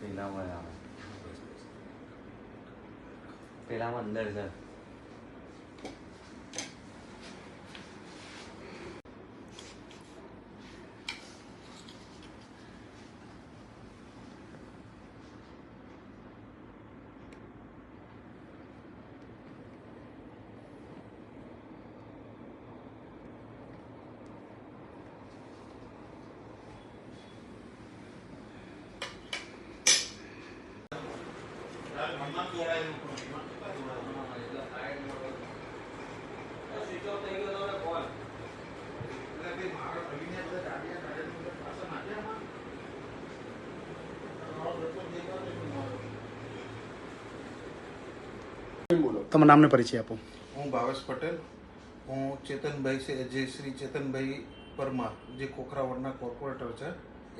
પેલામાં આવે પેલામાં અંદર છે તમારા નામને પરિચય આપો. હું ભાવેશ પટેલ. હું ચેતનભાઈ છે, જે શ્રી ચેતનભાઈ પરમાર, જે કોખરાવડના કોર્પોરેટર છે.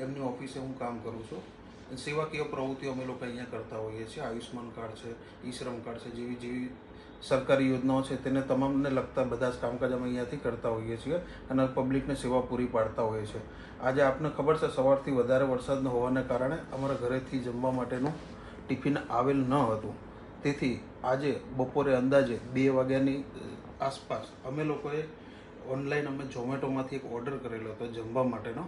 એમની ઓફિસે હું કામ કરું છું. સેવાકીય પ્રવૃત્તિઓ અમે લોકો અહીંયા કરતા હોઈએ છીએ. આયુષ્માન કાર્ડ છે ઈ શ્રમ કાર્ડ છે, જેવી જેવી સરકારી યોજનાઓ છે, તેને તમામને લગતા બધા જ કામકાજ અમે અહીંયાથી કરતા હોઈએ છીએ અને પબ્લિકને સેવા પૂરી પાડતા હોઈએ છીએ. આજે આપને ખબર છે, સવારથી વધારે વરસાદ હોવાને કારણે અમારા ઘરેથી જમવા માટેનું ટિફિન આવેલ ન હતું. તેથી આજે બપોરે અંદાજે બે વાગ્યાની આસપાસ અમે લોકોએ ઓનલાઈન અમે ઝોમેટોમાંથી એક ઓર્ડર કરેલો હતો જમવા માટેનો,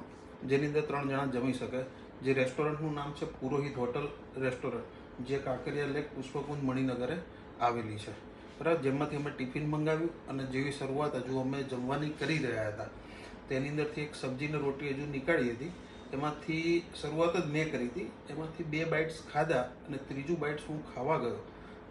જેની અંદર ત્રણ જણા જમી શકે. જે રેસ્ટોરન્ટનું નામ છે પુરોહિત હોટલ રેસ્ટોરન્ટ જે કાંકરિયા લેક પુષ્પકુંજ મણિનગરે આવેલી છે. બરાબર? જેમાંથી અમે ટિફિન મંગાવ્યું અને જેવી શરૂઆત હજુ અમે જમવાની કરી રહ્યા હતા. તેની અંદરથી એક સબ્જીને રોટી હજુ નીકાળી હતી. એમાંથી શરૂઆત જ મેં કરી હતી. એમાંથી બે બાઇટ્સ ખાધા અને ત્રીજું બાઇટ્સ હું ખાવા ગયો.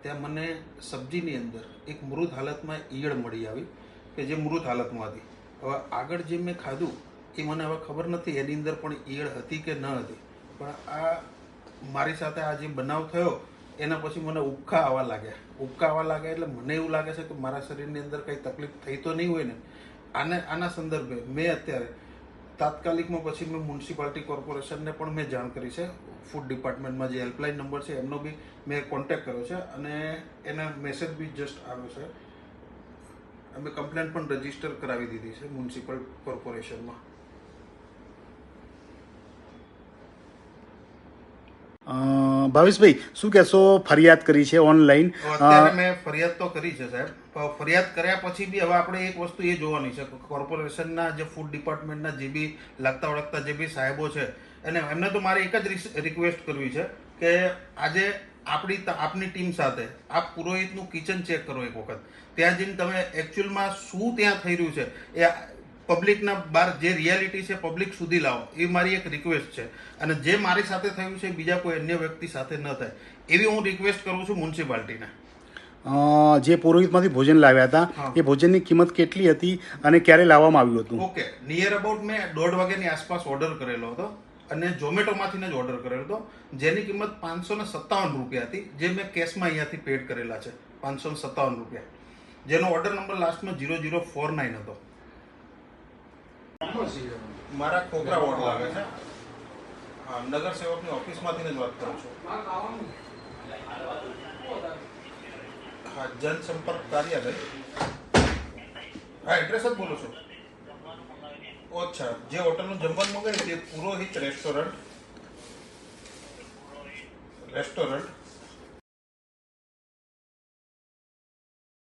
ત્યાં મને સબ્જીની અંદર એક મૃત હાલતમાં ઈયળ મળી આવી, કે જે મૃત હાલતમાં હતી. હવે આગળ જે મેં ખાધું એ મને હવે ખબર નથી, એની અંદર પણ ઈયળ હતી કે ન હતી. પણ આ મારી સાથે આ જે બનાવ થયો, એના પછી મને ઉબકા આવવા લાગ્યા. ઉબકા આવવા લાગ્યા એટલે મને એવું લાગે છે કે મારા શરીરની અંદર કંઈ તકલીફ થઈ તો નહીં હોય ને. આને, આના સંદર્ભે મેં અત્યારે તાત્કાલિકમાં પછી મેં મ્યુનિસિપાલિટી કોર્પોરેશનને પણ મેં જાણ કરી છે. ફૂડ ડિપાર્ટમેન્ટમાં જે હેલ્પલાઇન નંબર છે, એમનો બી મેં કોન્ટેક્ટ કર્યો છે અને એના મેસેજ બી જસ્ટ આવ્યો છે. અમે કમ્પ્લેન પણ રજિસ્ટર કરાવી દીધી છે મ્યુનિસિપલ કોર્પોરેશનમાં. ભાવેશભાઈ શું કહેશો? ફરિયાદ કરી છે ઓનલાઈન મેં ફરિયાદ તો કરી છે સાહેબ. ફરિયાદ કર્યા પછી બી હવે આપણે એક વસ્તુ એ જોવાની છે કોર્પોરેશનના જે ફૂડ ડિપાર્ટમેન્ટના જે બી લાગતા ઓળખતા જે બી સાહેબો છે અને એમને તો મારે એક જ રિક્વેસ્ટ કરવી છે કે આજે આપણી આપની ટીમ સાથે આપ પુરોહિતનું કિચન ચેક કરો એક વખત. ત્યાં જઈને તમે એકચ્યુઅલમાં શું ત્યાં થઈ રહ્યું છે એ પબ્લિકના બહાર જે રિયાલિટી છે પબ્લિક સુધી લાવો. એ મારી એક રિક્વેસ્ટ છે. અને જે મારી સાથે થયું છે બીજા કોઈ અન્ય વ્યક્તિ સાથે ન થાય. એવી હું રિક્વેસ્ટ કરું છું મ્યુનિસિપાલિટીને જે પુરોહિતમાંથી ભોજન લાવ્યા હતા. એ ભોજનની કિંમત કેટલી હતી અને ક્યારે લાવવામાં આવ્યું હતું? ઓકે નિયર અબાઉટ મેં દોઢ વાગ્યાની આસપાસ ઓર્ડર કરેલો હતો અને ઝોમેટોમાંથી જ ઓર્ડર કરેલો હતો. જેની કિંમત પાંચસો ને સત્તાવન રૂપિયા હતી જે મેં કેશમાં અહીંયાથી પેડ કરેલા છે પાંચસો ને સત્તાવન રૂપિયા. જેનો ઓર્ડર નંબર લાસ્ટમાં જીરો જીરો ફોર નાઇન હતો. મારા કોપરા વોર્ડ લાગે છે નગર સેવકની ઓફિસમાંથી જ વાત કરું છું. હા, જનસંપર્ક કાર્યાલય. હા, એડ્રેસ જ બોલું છું. અચ્છા જે હોટલનું જમવાનું મંગાવ્યું તે પુરોહિત રેસ્ટોરન્ટ. રેસ્ટોરન્ટ.